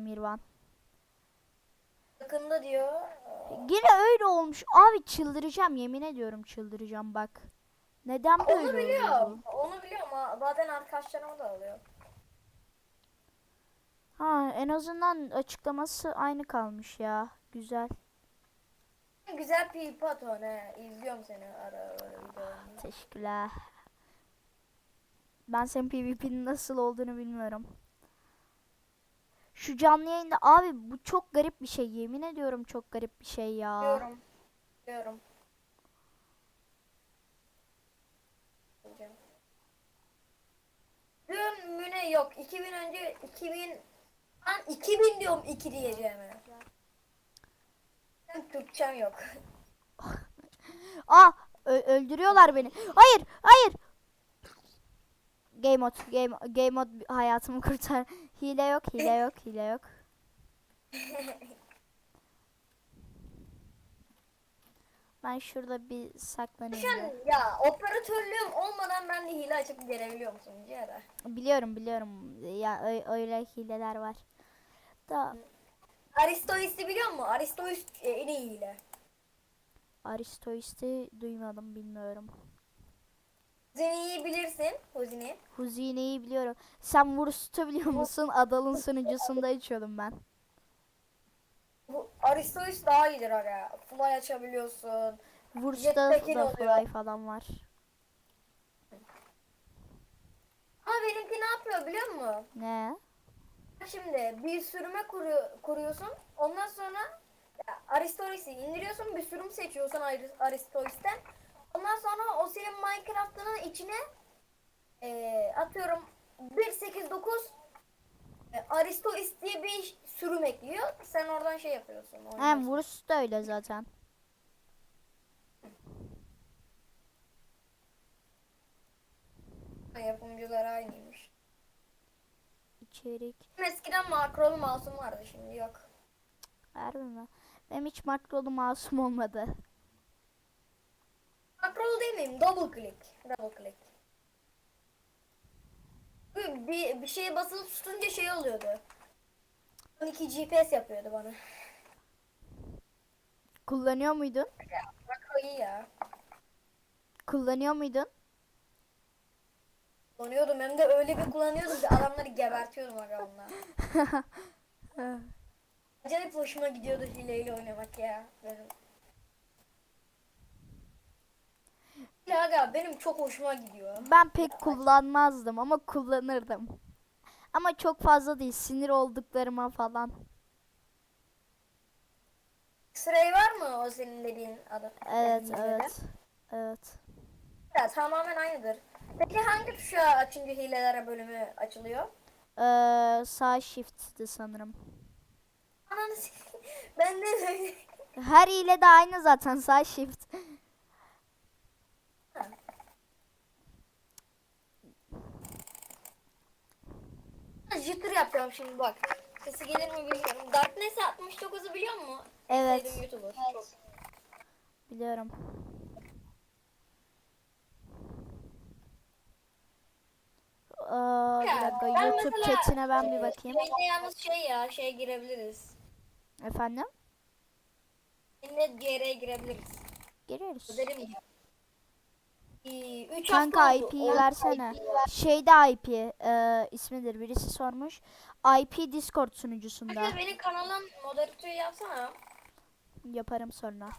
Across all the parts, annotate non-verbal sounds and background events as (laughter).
Mirvan. Yakında diyor. Yine öyle olmuş. Abi çıldıracağım yemin ediyorum çıldıracağım bak. Neden böyle Onu biliyorum. bu? Onu biliyorum ama bazen arkadaşlarıma da oluyor. Ha en azından açıklaması aynı kalmış ya. Güzel. Güzel PvP atıyorsun he. İzliyorum seni ara ara. Teşekkürler. Ben senin PvP'nin nasıl olduğunu bilmiyorum. Şu canlı yayında abi bu çok garip bir şey. Yemin ediyorum çok garip bir şey ya. Diyorum. Diyorum. Diyeceğim. Dün müne yok. 2000 önce 2000 ben 2000 diyorum 2 diyeceğime. Ben Türkçem yok. Aa (laughs) ö- öldürüyorlar beni. Hayır, hayır. Game mode, game, game mode hayatımı kurtar. Hile yok, hile yok, hile yok. (laughs) Ben şurada bir saklanayım. Sen da. ya operatörlüğüm olmadan ben de hile açıp gelebiliyor musun Cera? Biliyorum, biliyorum. Ya ö- öyle hileler var. Da Aristois'i biliyor musun? Aristois e, en iyi hile. Aristoist'i duymadım, bilmiyorum. Bilirsin. Huzini. Huzine'yi biliyorum. Sen Wurst'u biliyor musun? Adal'ın sunucusunda içiyordum ben. Bu Aristois daha iyidir aga. Fly açabiliyorsun. Jetpack'in da oluyor. fly falan var. Ama benimki ne yapıyor biliyor musun? Ne? Şimdi bir sürüme kuru, kuruyorsun. Ondan sonra ya, indiriyorsun. Bir sürüm seçiyorsun Ari-. Ondan sonra o senin Minecraft'ının içine eee, atıyorum 189 e, Aristois diye bir sürüm ekliyor. Sen oradan şey yapıyorsun. Oynuyorsun. Wurst da öyle zaten. Yapımcılar aynıymış. İçerik. Eskiden makrolu masum vardı şimdi yok. Harbi mi? Benim hiç makrolu masum olmadı. Makrolu değil miyim? Double click. Double click. Bir, bir, bir şeye basılı tutunca şey oluyordu. 12 GPS yapıyordu bana. Kullanıyor muydun? Makro iyi ya. Kullanıyor muydun? Kullanıyordum hem de öyle bir kullanıyordum ki adamları gebertiyordum aga onunla. (laughs) Acayip hoşuma gidiyordu hileyle oynamak ya. Benim. Ya aga benim çok hoşuma gidiyor. Ben pek kullanmazdım ama kullanırdım. Ama çok fazla değil. Sinir olduklarıma falan. X-Ray var mı o senin dediğin adı? Evet, dediğin evet. Evet. Ya tamamen aynıdır. Peki hangi tuşa açınca hilelere bölümü açılıyor? Ee, sağ shift'ti sanırım. Ananı s- (laughs) ben de. Her ile de aynı zaten sağ shift. Jitter yapıyorum şimdi bak. Sesi gelir mi bilmiyorum. Darkness 69'u biliyor musun? Evet. Sevdiğim YouTuber. Çok. Biliyorum. Aa, bir dakika ben YouTube mesela, chatine ben bir e, bakayım. Şeyde yalnız şey ya şey girebiliriz. Efendim? Yine GR'ye girebiliriz. Geliyoruz. Öderim ya. Ee, Üç Kanka hafta oldu. IP'yi versene. IP Şeyde IP e, ismidir birisi sormuş. IP Discord sunucusunda. Kanka benim kanalım moderatörü yapsana. Yaparım sonra.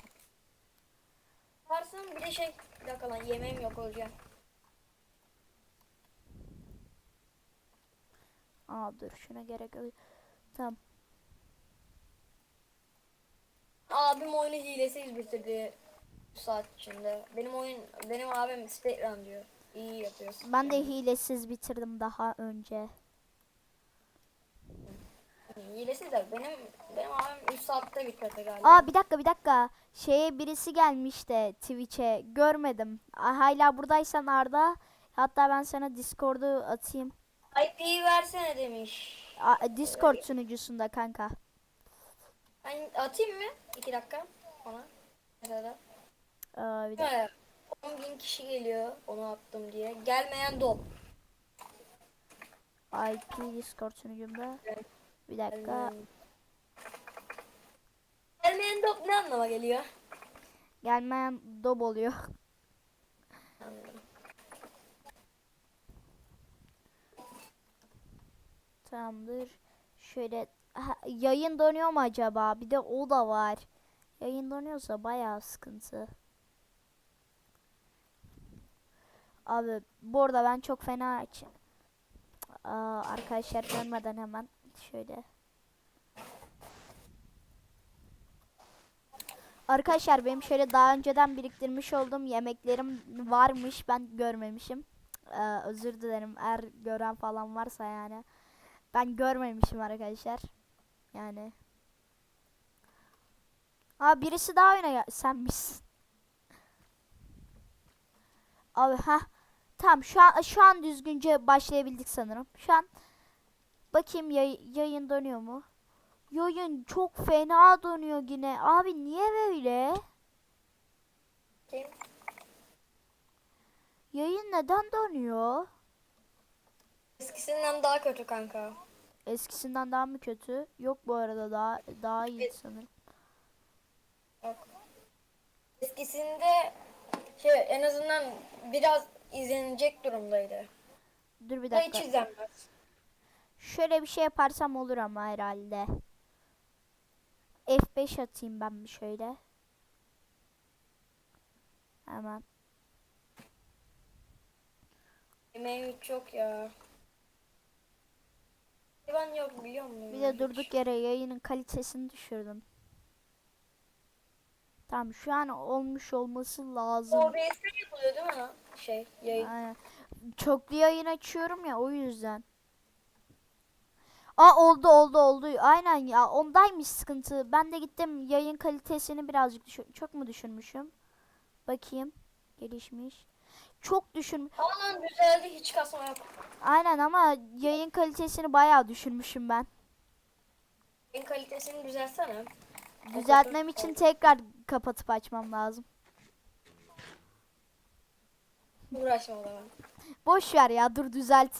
Varsın bir de şey bir dakika lan yemeğim yok olacak. Aa dur şuna gerek yok. Tamam. Abim oyunu hilesiz bitirdi bu saat içinde. Benim oyun benim abim speedrun diyor. İyi yapıyorsun. Ben de hilesiz bitirdim daha önce. Hilesiz de benim benim abim 3 saatte bitirdi galiba. Aa bir dakika bir dakika. Şeye birisi gelmiş de Twitch'e. Görmedim. Hala buradaysan Arda. Hatta ben sana Discord'u atayım. IP'yi versene demiş. Aa, Discord sunucusunda kanka. Ben atayım mı? 2 dakika ona. Mesela. Aa, bir dakika. Evet. 10 bin kişi geliyor onu attım diye. Gelmeyen dop. IP Discord sunucumda. Bir dakika. Gelmeyen dop ne anlama geliyor? Gelmeyen dob oluyor. Anladım. Tamamdır. Şöyle Ha, yayın donuyor mu acaba? Bir de o da var. Yayın donuyorsa bayağı sıkıntı. Abi bu arada ben çok fena aç. Arkadaşlar görmeden hemen şöyle. Arkadaşlar benim şöyle daha önceden biriktirmiş olduğum yemeklerim varmış. Ben görmemişim. Ee, özür dilerim eğer gören falan varsa yani. Ben görmemişim arkadaşlar. Yani. Aa birisi daha oyuna gel. Sen misin? Abi ha. Tamam şu an şu an düzgünce başlayabildik sanırım. Şu an bakayım yay- yayın dönüyor mu? Yayın çok fena dönüyor yine. Abi niye böyle? Yayın neden dönüyor? Eskisinden daha kötü kanka. Eskisinden daha mı kötü? Yok bu arada daha daha iyi Evet. sanırım. Yok. Eskisinde şey en azından biraz izlenecek durumdaydı. Dur bir Da hiç dakika. izlenmez. Şöyle bir şey yaparsam olur ama herhalde. F5 atayım ben bir şöyle. Hemen. Yemeği hiç yok ya. Ben yok biliyor musun? Bir de durduk yere yayının kalitesini düşürdüm. Tamam şu an olmuş olması lazım. OBS'de yapılıyor değil mi? Şey yayın. Aynen. Çoklu yayın açıyorum ya o yüzden. Aa oldu oldu oldu. Aynen ya ondaymış sıkıntı. Ben de gittim yayın kalitesini birazcık düşür çok mu düşürmüşüm? Bakayım. Gelişmiş. Çok düşürmüş. Ama düzeldi hiç kasma yok. Aynen ama yayın kalitesini bayağı düşürmüşüm ben. Yayın kalitesini düzelsene. Düzeltmem için tekrar kapatıp açmam lazım. Uğraşma o zaman. Boş ver ya dur düzelteyim.